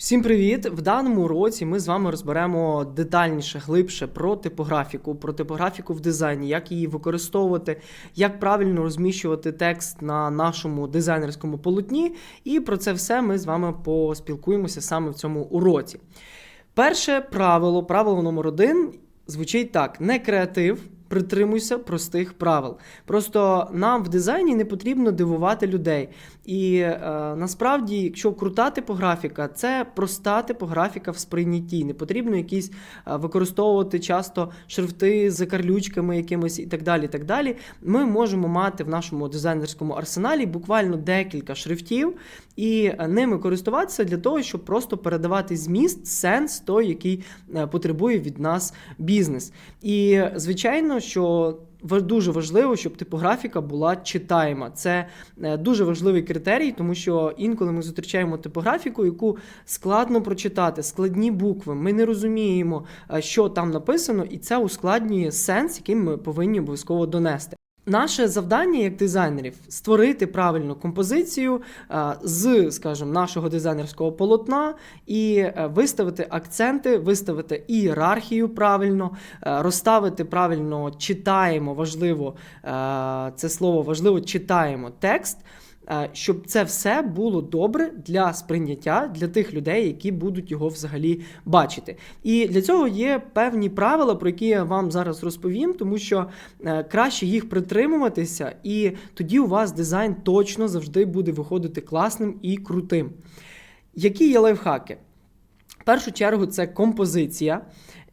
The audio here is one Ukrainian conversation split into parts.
Всім привіт! В даному уроці ми з вами розберемо детальніше, глибше про типографіку, про типографіку в дизайні, як її використовувати, як правильно розміщувати текст на нашому дизайнерському полотні. І про це все ми з вами поспілкуємося саме в цьому уроці. Перше правило, правило номер один звучить так: не креатив. Притримуйся простих правил. Просто нам в дизайні не потрібно дивувати людей. І е, насправді, якщо крута типографіка, це проста типографіка в сприйнятті. Не потрібно якісь е, використовувати часто шрифти з карлючками якимись і так далі. і так далі. Ми можемо мати в нашому дизайнерському арсеналі буквально декілька шрифтів і е, ними користуватися для того, щоб просто передавати зміст, сенс той, який е, потребує від нас бізнес. І звичайно, що ва- дуже важливо, щоб типографіка була читаєма. Це е, дуже важливий критерій, тому що інколи ми зустрічаємо типографіку, яку складно прочитати, складні букви. Ми не розуміємо, е, що там написано, і це ускладнює сенс, який ми повинні обов'язково донести. Наше завдання як дизайнерів створити правильну композицію е, з, скажімо, нашого дизайнерського полотна і е, виставити акценти, виставити ієрархію правильно, е, розставити правильно читаємо, важливо це слово важливо читаємо текст. Е, Щоб це все було добре для сприйняття для тих людей, які будуть його взагалі бачити. І для цього є певні правила, про які я вам зараз розповім, тому що е, краще їх притримуватися, і тоді у вас дизайн точно завжди буде виходити класним і крутим. Які є лайфхаки? В першу чергу це композиція.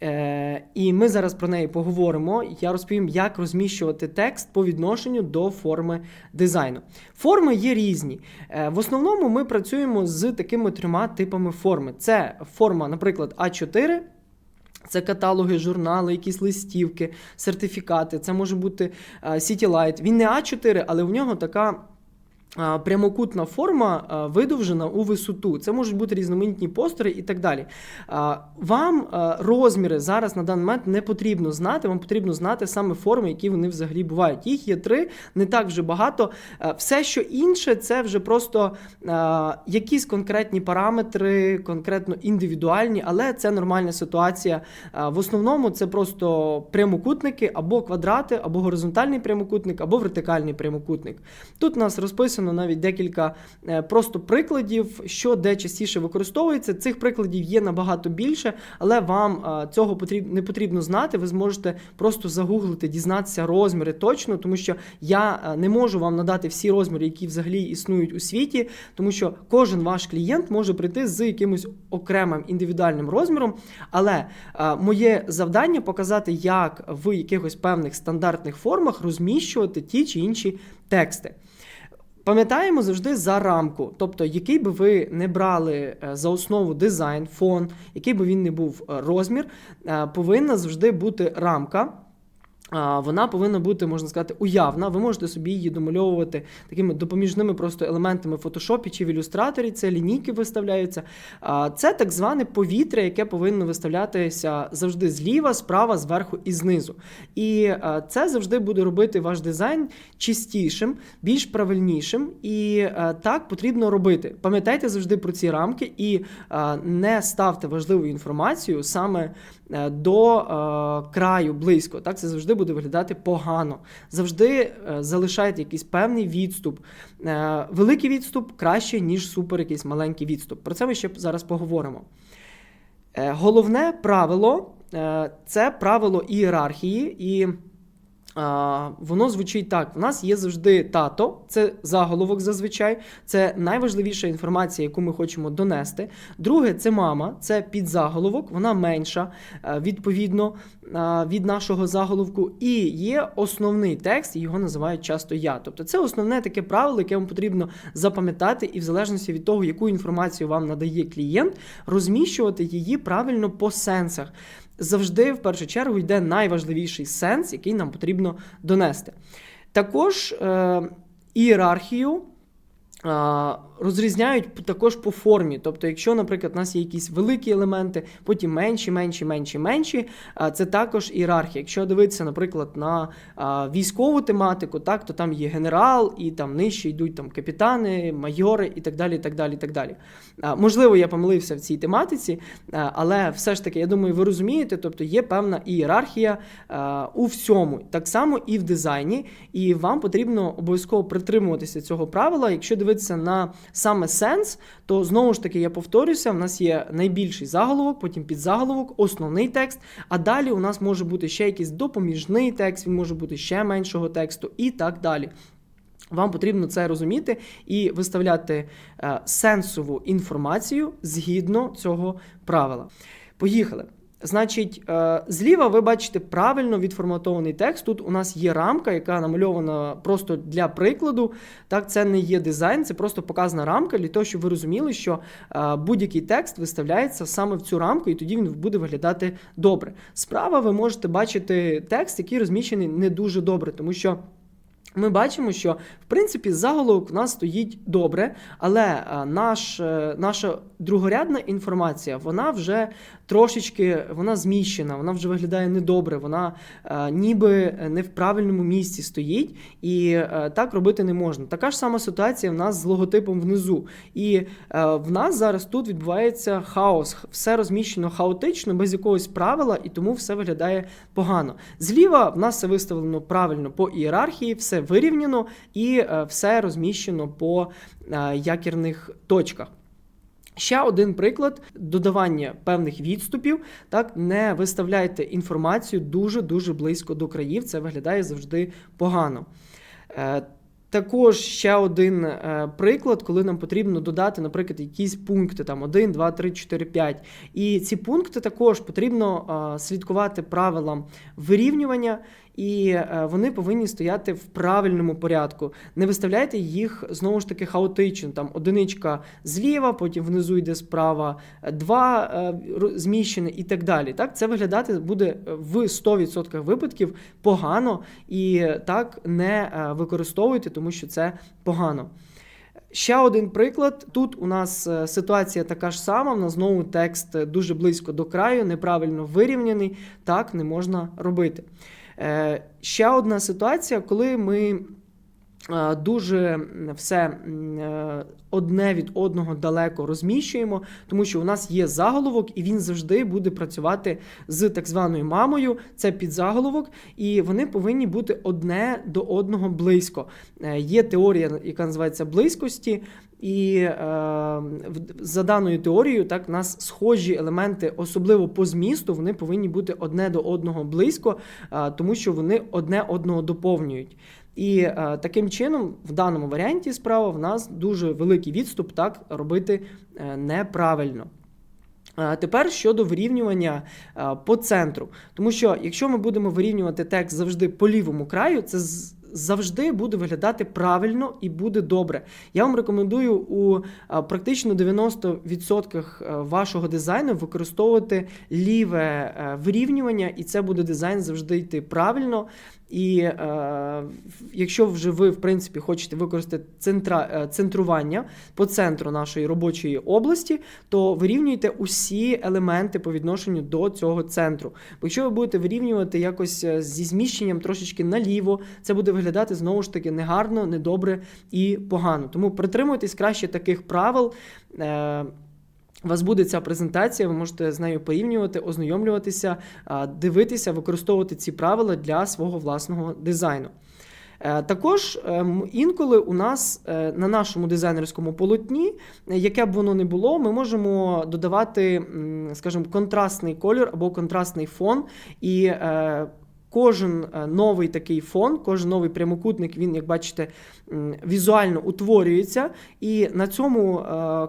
Е, і ми зараз про неї поговоримо. Я розповім, як розміщувати текст по відношенню до форми дизайну. Форми є різні. Е, в основному ми працюємо з такими трьома типами форми: це форма, наприклад, А4. Це каталоги, журнали, якісь листівки, сертифікати. Це може бути е, City Він не А4, але в нього така. Прямокутна форма видовжена у висоту. Це можуть бути різноманітні постери і так далі. Вам розміри зараз на даний момент не потрібно знати. Вам потрібно знати саме форми, які вони взагалі бувають. Їх є три, не так вже багато. Все, що інше, це вже просто якісь конкретні параметри, конкретно індивідуальні, але це нормальна ситуація. В основному це просто прямокутники або квадрати, або горизонтальний прямокутник, або вертикальний прямокутник. Тут у нас розписано навіть декілька е, просто прикладів, що де частіше використовується. Цих прикладів є набагато більше, але вам е, цього не потрібно знати. Ви зможете просто загуглити, дізнатися розміри точно, тому що я е, не можу вам надати всі розміри, які взагалі існують у світі, тому що кожен ваш клієнт може прийти з якимось окремим індивідуальним розміром. Але моє завдання показати, як в якихось певних стандартних формах розміщувати ті чи інші тексти. Пам'ятаємо завжди за рамку, тобто, який би ви не брали е, за основу дизайн, фон, який би він не був е, розмір, е, повинна завжди бути рамка. Вона повинна бути, можна сказати, уявна. Ви можете собі її домальовувати такими допоміжними просто елементами в фотошопі чи в ілюстраторі. Це лінійки виставляються. Це так зване повітря, яке повинно виставлятися завжди зліва, справа, зверху і знизу. І це завжди буде робити ваш дизайн чистішим, більш правильнішим. І так потрібно робити. Пам'ятайте завжди про ці рамки і не ставте важливу інформацію саме до е, краю близько. Так, це завжди буде виглядати погано. Завжди е, залишайте якийсь певний відступ. Е, великий відступ краще, ніж супер якийсь маленький відступ. Про це ми ще зараз поговоримо. Е, головне правило е, це правило ієрархії. І воно звучить так: у нас є завжди тато, це заголовок зазвичай, це найважливіша інформація, яку ми хочемо донести. Друге, це мама, це підзаголовок, вона менша е, відповідно е, від нашого заголовку. І є основний текст, його називають часто я. Тобто це основне таке правило, яке вам потрібно запам'ятати, і в залежності від того, яку інформацію вам надає клієнт, розміщувати її правильно по сенсах завжди в першу чергу йде найважливіший сенс, який нам потрібно донести. Також е, ієрархію Розрізняють також по формі. Тобто, якщо, наприклад, у нас є якісь великі елементи, потім менші, менші, менші, менші, це також ієрархія. Якщо дивитися, наприклад, на військову тематику, так, то там є генерал, і там нижче йдуть там капітани, майори і так далі. так далі, так далі. А, Можливо, я помилився в цій тематиці, але все ж таки, я думаю, ви розумієте, тобто є певна ієрархія у всьому, так само і в дизайні, і вам потрібно обов'язково притримуватися цього правила. Якщо дивитися на саме сенс, то знову ж таки я повторюся: в нас є найбільший заголовок, потім підзаголовок, основний текст. А далі у нас може бути ще якийсь допоміжний текст, він може бути ще меншого тексту і так далі. Вам потрібно це розуміти і виставляти е, сенсову інформацію згідно цього правила. Поїхали. Значить, е, зліва ви бачите правильно відформатований текст. Тут у нас є рамка, яка намальована просто для прикладу. Так, це не є дизайн, це просто показана рамка для того, щоб ви розуміли, що е, будь-який текст виставляється саме в цю рамку, і тоді він буде виглядати добре. Справа ви можете бачити текст, який розміщений не дуже добре, тому що. Ми бачимо, що в принципі заголовок у нас стоїть добре, але е, наш, е, наша другорядна інформація вона вже трошечки вона зміщена, вона вже виглядає недобре, вона е, ніби не в правильному місці стоїть, і так робити не можна. Така ж сама ситуація в нас з логотипом внизу. І в нас зараз тут відбувається хаос, все розміщено хаотично, без якогось правила, і тому все виглядає погано. Зліва в нас все виставлено правильно по ієрархії, все вирівняно і е, все розміщено по е, якірних точках. Ще один приклад додавання певних відступів. Так, не виставляйте інформацію дуже дуже близько до країв. Це виглядає завжди погано. Е, також ще один приклад, коли нам потрібно додати, наприклад, якісь пункти там 1, 2, 3, 4, 5. І ці пункти також потрібно слідкувати правилам вирівнювання, і е, вони повинні стояти в правильному порядку. Не виставляйте їх знову ж таки хаотично. Там одиничка зліва, потім внизу йде справа, е, два е, зміщене і так далі. Так, це виглядати буде в 100% випадків погано і так не використовуйте, тому що це погано. Ще один приклад. Тут у нас ситуація така ж сама. В нас знову текст дуже близько до краю, неправильно вирівняний. Так не можна робити. Е, Ще одна ситуація, коли ми е, дуже все е, одне від одного далеко розміщуємо, тому що у нас є заголовок, і він завжди буде працювати з так званою мамою. Це підзаголовок, і вони повинні бути одне до одного близько. Є теорія, яка називається близькості. І е, за даною теорією, так, нас схожі елементи, особливо по змісту, вони повинні бути одне до одного близько, е, тому що вони одне одного доповнюють. І е, таким чином, в даному варіанті справа в нас дуже великий відступ так робити е, неправильно. Е, Тепер щодо вирівнювання е, по центру. Тому що якщо ми будемо вирівнювати текст завжди по лівому краю, це завжди буде виглядати правильно і буде добре. Я вам рекомендую у е, практично 90% вашого дизайну використовувати ліве е, вирівнювання, і це буде дизайн завжди йти правильно. І е, якщо вже ви, в принципі, хочете використати центра, е, центрування по центру нашої робочої області, то вирівнюйте усі елементи по відношенню до цього центру. Бо якщо ви будете вирівнювати якось е, зі зміщенням трошечки наліво, це буде виглядати знову ж таки негарно, недобре і погано. Тому притримуйтесь краще таких правил. Е, у вас буде ця презентація, ви можете з нею порівнювати, ознайомлюватися, дивитися, використовувати ці правила для свого власного дизайну. Е, Також ем, інколи у нас е, на нашому дизайнерському полотні, яке б воно не було, ми можемо додавати, скажімо, контрастний кольор або контрастний фон. І е, кожен е, новий такий фон, кожен новий прямокутник, він, як бачите, візуально утворюється. І на цьому е,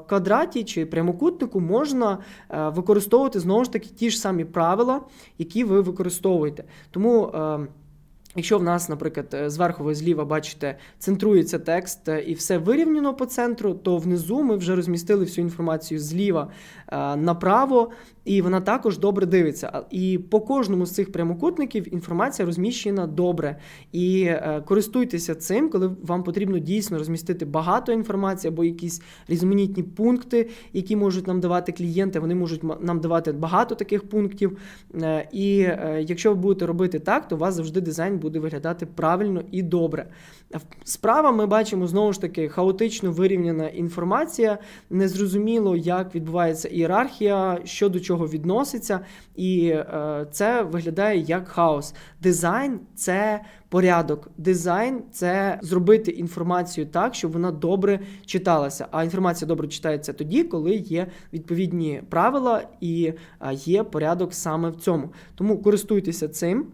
квадраті чи прямокутнику можна е, використовувати знову ж таки ті ж самі правила, які ви використовуєте. Тому. Якщо в нас, наприклад, зверху зліва бачите, центрується текст і все вирівняно по центру, то внизу ми вже розмістили всю інформацію зліва направо, і вона також добре дивиться. І по кожному з цих прямокутників інформація розміщена добре. І е, користуйтеся цим, коли вам потрібно дійсно розмістити багато інформації або якісь різноманітні пункти, які можуть нам давати клієнти. Вони можуть нам давати багато таких пунктів. Е, І е, якщо ви будете робити так, то у вас завжди дизайн буде виглядати правильно і добре. Справа ми бачимо знову ж таки хаотично вирівняна інформація, незрозуміло, як відбувається ієрархія, що до чого відноситься, і е, це виглядає як хаос. Дизайн це порядок. Дизайн це зробити інформацію так, щоб вона добре читалася. А інформація добре читається тоді, коли є відповідні правила і е, є порядок саме в цьому. Тому користуйтеся цим.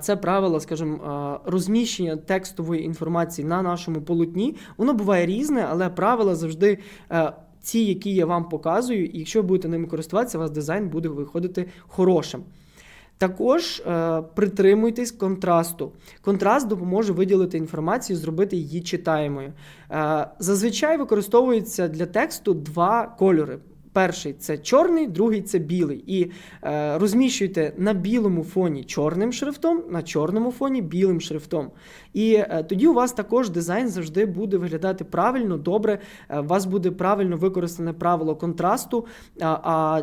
Це правило, скажімо, розміщення текстової інформації на нашому полотні. Воно буває різне, але правила завжди е, ці, які я вам показую, і якщо ви будете ними користуватися, у вас дизайн буде виходити хорошим. Також е, притримуйтесь контрасту. Контраст допоможе виділити інформацію, зробити її читаємою. Е, зазвичай використовується для тексту два кольори. Перший це чорний, другий це білий. І е, розміщуйте на білому фоні чорним шрифтом, на чорному фоні білим шрифтом. І е, тоді у вас також дизайн завжди буде виглядати правильно, добре. Е, у вас буде правильно використане правило контрасту. А, а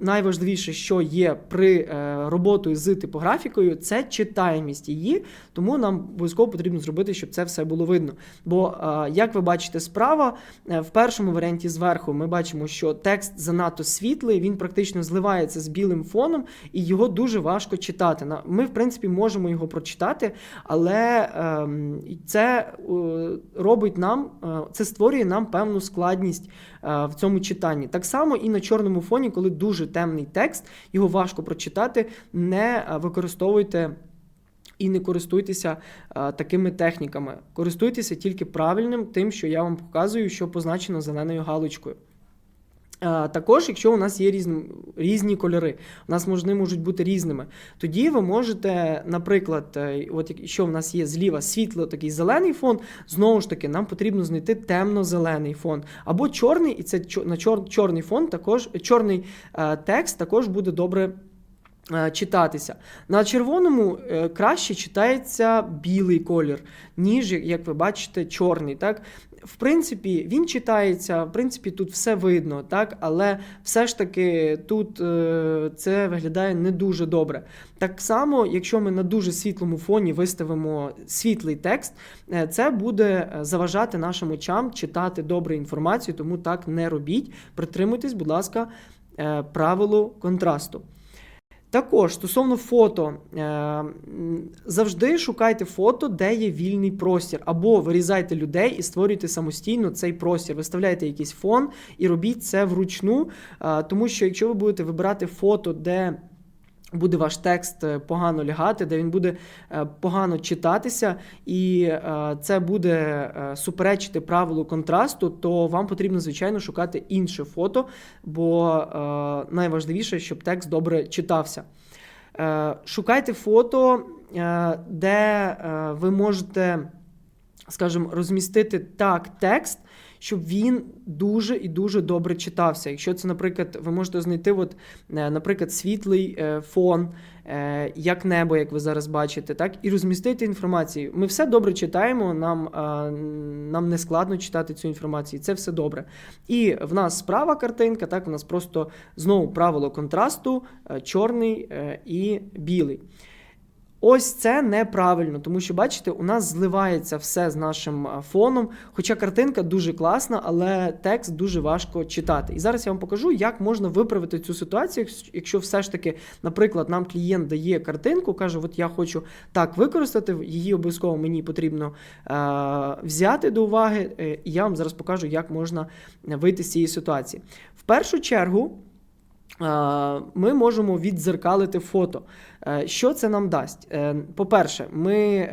найважливіше, що є при е, роботою з типографікою, це читаємість її. Тому нам обов'язково потрібно зробити, щоб це все було видно. Бо, е, як ви бачите справа, е, в першому варіанті зверху ми бачимо, що текст занадто світлий, він практично зливається з білим фоном, і його дуже важко читати. Ми, в принципі, можемо його прочитати, але ем, це робить нам, це створює нам певну складність в цьому читанні. Так само і на чорному фоні, коли дуже темний текст, його важко прочитати, не е, використовуйте. І не користуйтеся а, такими техніками. Користуйтеся тільки правильним, тим, що я вам показую, що позначено зеленою галочкою. Також, якщо у нас є різні, різні кольори, у нас вони можуть бути різними, тоді ви можете, наприклад, е, от якщо в нас є зліва світло, такий зелений фон, знову ж таки, нам потрібно знайти темно-зелений фон. Або чорний, і це на чор, чорний фон також, чорний е, текст також буде добре. Е, Читатися на червоному е, краще читається білий колір, ніж як ви бачите, чорний. Так, в принципі, він читається, в принципі, тут все видно, так, але все ж таки тут е, це виглядає не дуже добре. Так само, якщо ми на дуже світлому фоні виставимо світлий текст, це буде заважати нашим очам читати добре інформацію, тому так не робіть. Притримуйтесь, будь ласка, правилу контрасту. Також стосовно фото, е, завжди шукайте фото, де є вільний простір, або вирізайте людей і створюйте самостійно цей простір. Виставляйте якийсь фон і робіть це вручну, е, тому що якщо ви будете вибирати фото, де буде ваш текст е, погано лягати, де він буде е, погано читатися, і е, це буде суперечити правилу контрасту, то вам потрібно, звичайно, шукати інше фото, бо найважливіше, щоб текст добре читався. Шукайте фото, де ви можете, скажімо, розмістити так текст, щоб він дуже і дуже добре читався. Якщо це, наприклад, ви можете знайти, от, е, наприклад, світлий е, фон, е, як небо, як ви зараз бачите, так, і розмістити інформацію. Ми все добре читаємо, нам, нам не складно читати цю інформацію, це все добре. І в нас справа картинка, так, у нас просто знову правило контрасту, чорний і білий. Ось це неправильно, тому що, бачите, у нас зливається все з нашим фоном. Хоча картинка дуже класна, але текст дуже важко читати. І зараз я вам покажу, як можна виправити цю ситуацію, якщо- якщо все ж таки, наприклад, нам клієнт дає картинку, каже, от я хочу так використати, її обов'язково мені потрібно е, взяти до уваги. е, І я вам зараз покажу, як можна вийти з цієї ситуації. В першу чергу. Е, Ми можемо віддзеркалити фото. Е, Що це нам дасть? Е, По-перше, ми,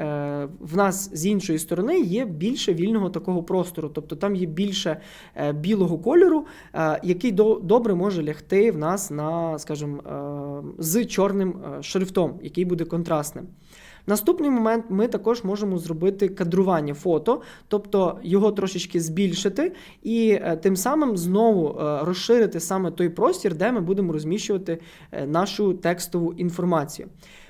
в нас з іншої сторони є більше вільного такого простору, тобто там є більше білого кольору, який до- добре може лягти в нас на, скажімо, з чорним шрифтом, який буде контрастним. Наступний момент ми також можемо зробити кадрування фото, тобто його трошечки збільшити, і е, тим самим знову е, розширити саме той простір, де ми будемо розміщувати е, нашу текстову інформацію.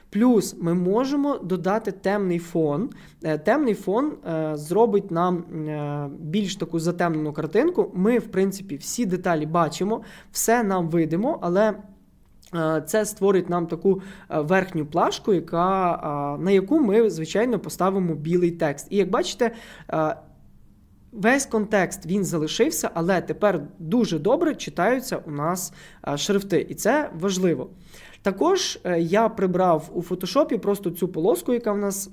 Плюс ми можемо додати темний фон. Темний фон зробить нам більш таку затемнену картинку. Ми, в принципі, всі деталі бачимо, все нам видимо, але. Е, Це створить нам таку е, верхню плашку, яка, е, на яку ми, звичайно, поставимо білий текст. І як бачите, весь контекст він залишився, але тепер дуже добре читаються у нас шрифти, і це важливо. Також я прибрав у фотошопі просто цю полоску, яка в нас.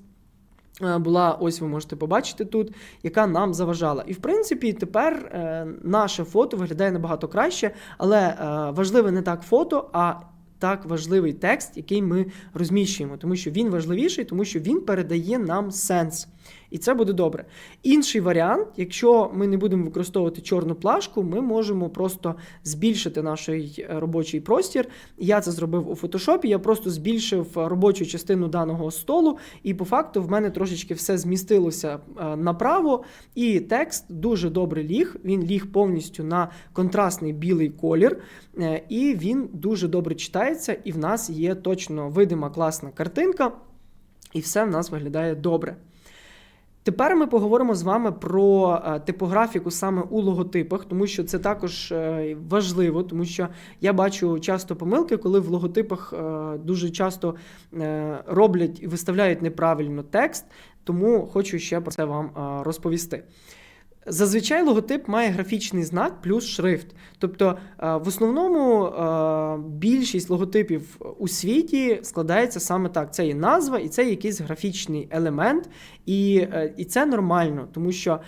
Е, Була, ось ви можете побачити тут, яка нам заважала. І в принципі, тепер е, наше фото виглядає набагато краще, але е, важливе не так фото, а так важливий текст, який ми розміщуємо, тому що він важливіший, тому що він передає нам сенс. І це буде добре. Інший варіант, якщо ми не будемо використовувати чорну плашку, ми можемо просто збільшити наш е, робочий простір. Я це зробив у фотошопі. Я просто збільшив робочу частину даного столу, і по факту в мене трошечки все змістилося е, направо. І текст дуже добре ліг. Він ліг повністю на контрастний білий колір, е, і він дуже добре читається. І в нас є точно видима класна картинка, і все в нас виглядає добре. Тепер ми поговоримо з вами про е, типографіку саме у логотипах, тому що це також е, важливо, тому що я бачу часто помилки, коли в логотипах е, дуже часто роблять і виставляють неправильно текст, тому хочу ще про це вам розповісти. Зазвичай логотип має графічний знак плюс шрифт. Тобто, е, в основному е, більшість логотипів у світі складається саме так: це є назва, і це якийсь графічний елемент, і, е, і це нормально, тому що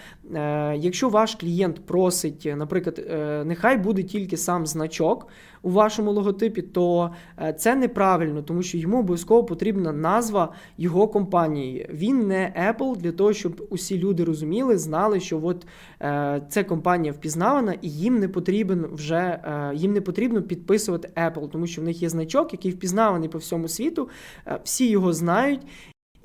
якщо ваш клієнт просить, наприклад, нехай буде тільки сам значок у вашому логотипі, то е, це неправильно, тому що йому обов'язково потрібна назва його компанії. Він не Apple для того, щоб усі люди розуміли, знали, що от е, це компанія впізнавана, і їм не потрібен вже е, їм не потрібно підписувати Apple, тому що в них є значок, який впізнаваний по всьому світу, е, всі його знають.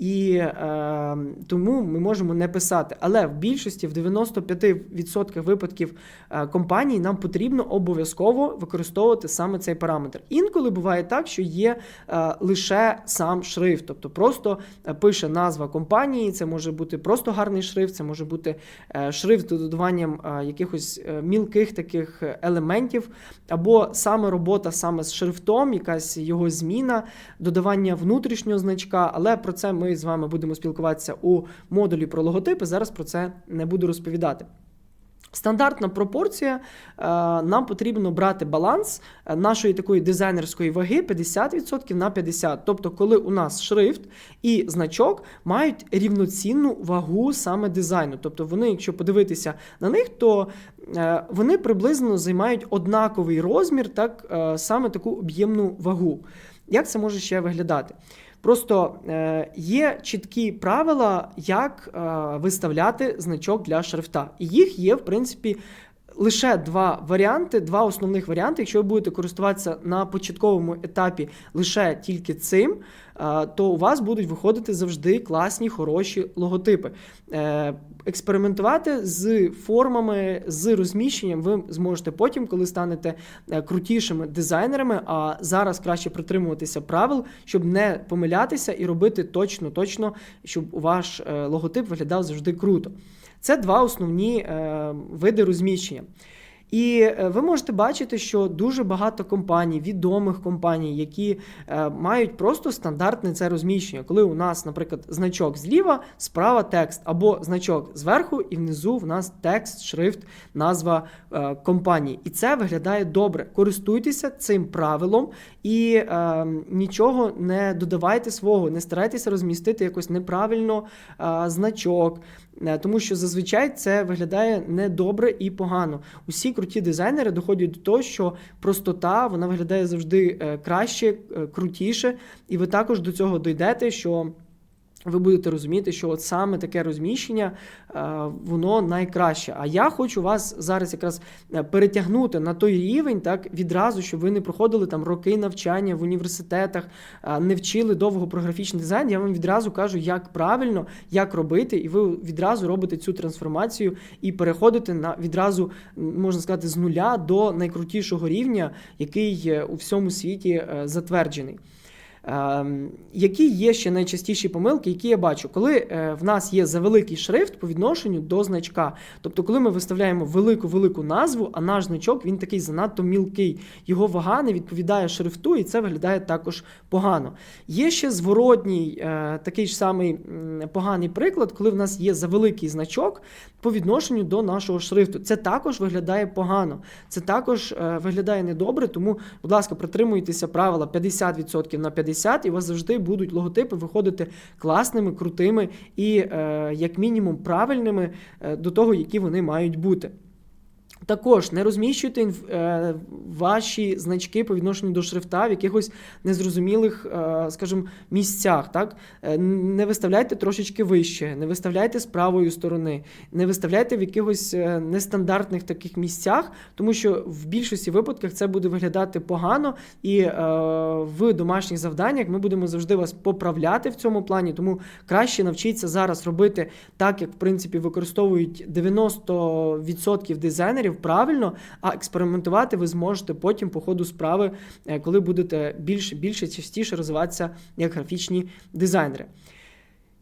І е, тому ми можемо не писати. Але в більшості, в 95% випадків е, компаній, нам потрібно обов'язково використовувати саме цей параметр. Інколи буває так, що є е, лише сам шрифт, тобто просто е, пише назва компанії. Це може бути просто гарний шрифт, це може бути е, шрифт з додаванням якихось мілких таких елементів, або саме робота саме з шрифтом, якась його зміна, додавання внутрішнього значка. Але про це ми з вами будемо спілкуватися у модулі про логотипи. Зараз про це не буду розповідати. Стандартна пропорція, е, нам потрібно брати баланс е, нашої такої дизайнерської ваги 50% на 50%. Тобто, коли у нас шрифт і значок мають рівноцінну вагу саме дизайну. Тобто, вони, якщо подивитися на них, то е, вони приблизно займають однаковий розмір, так саме таку об'ємну вагу. Як це може ще виглядати? Просто е, є чіткі правила, як е, виставляти значок для шрифта. І їх є, в принципі, лише два варіанти, два основних варіанти. Якщо ви будете користуватися на початковому етапі лише тільки цим, е, то у вас будуть виходити завжди класні, хороші логотипи. Е, Експериментувати з формами, з розміщенням ви зможете потім, коли станете е, крутішими дизайнерами. А зараз краще притримуватися правил, щоб не помилятися і робити точно-точно, щоб ваш логотип виглядав завжди круто. Це два основні е, види розміщення. І е, ви можете бачити, що дуже багато компаній, відомих компаній, які е, мають просто стандартне це розміщення. Коли у нас, наприклад, значок зліва, справа текст, або значок зверху, і внизу в нас текст, шрифт, назва компанії. І це виглядає добре. Користуйтеся цим правилом і е, нічого не додавайте свого, не старайтеся розмістити якось неправильно е, значок. Е, Тому що зазвичай це виглядає недобре і погано. Усі круті дизайнери доходять до того, що простота вона виглядає завжди е, краще, е, крутіше, і ви також до цього дійдете, що. Ви будете розуміти, що от саме таке розміщення е, воно найкраще. А я хочу вас зараз якраз е, перетягнути на той рівень, так відразу, щоб ви не проходили там роки навчання в університетах, е, не вчили довго про графічний дизайн. Я вам відразу кажу, як правильно, як робити, і ви відразу робите цю трансформацію і переходите на відразу, можна сказати, з нуля до найкрутішого рівня, який у всьому світі затверджений. Ем, Які є ще найчастіші помилки, які я бачу, коли е, в нас є завеликий шрифт по відношенню до значка. Тобто, коли ми виставляємо велику велику назву, а наш значок він такий занадто мілкий, його вага не відповідає шрифту, і це виглядає також погано. Є ще зворотній е, такий ж самий поганий приклад, коли в нас є завеликий значок по відношенню до нашого шрифту. Це також виглядає погано. Це також е, виглядає недобре, тому, будь ласка, притримуйтеся правила 50% на 50%, і у вас завжди будуть логотипи виходити класними, крутими і, е, як мінімум, правильними е, до того, які вони мають бути. Також не розміщуйте е, ваші значки по відношенню до шрифта в якихось незрозумілих, е, скажімо, місцях. Так? Е, Не виставляйте трошечки вище, не виставляйте з правої сторони, не виставляйте в якихось нестандартних таких місцях, тому що в більшості випадках це буде виглядати погано, і в домашніх завданнях ми будемо завжди вас поправляти в цьому плані. Тому краще навчіться зараз робити так, як в принципі використовують 90% дизайнерів правильно, а експериментувати ви зможете потім по ходу справи, е, коли будете більше, більше частіше розвиватися як графічні дизайнери.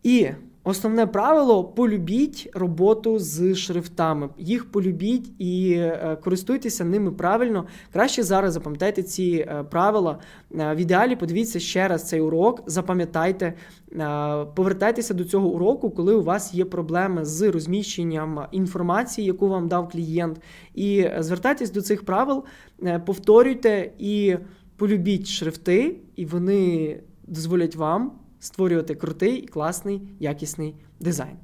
І основне правило полюбіть роботу з шрифтами. Їх полюбіть і е, користуйтеся ними правильно. Краще зараз запам'ятайте ці е, правила. Е, В ідеалі подивіться ще раз цей урок, запам'ятайте, повертайтеся до цього уроку, коли у вас є проблеми з розміщенням інформації, яку вам дав клієнт. І звертайтесь до цих правил, повторюйте і полюбіть шрифти, і вони дозволять вам створювати крутий, класний, якісний дизайн.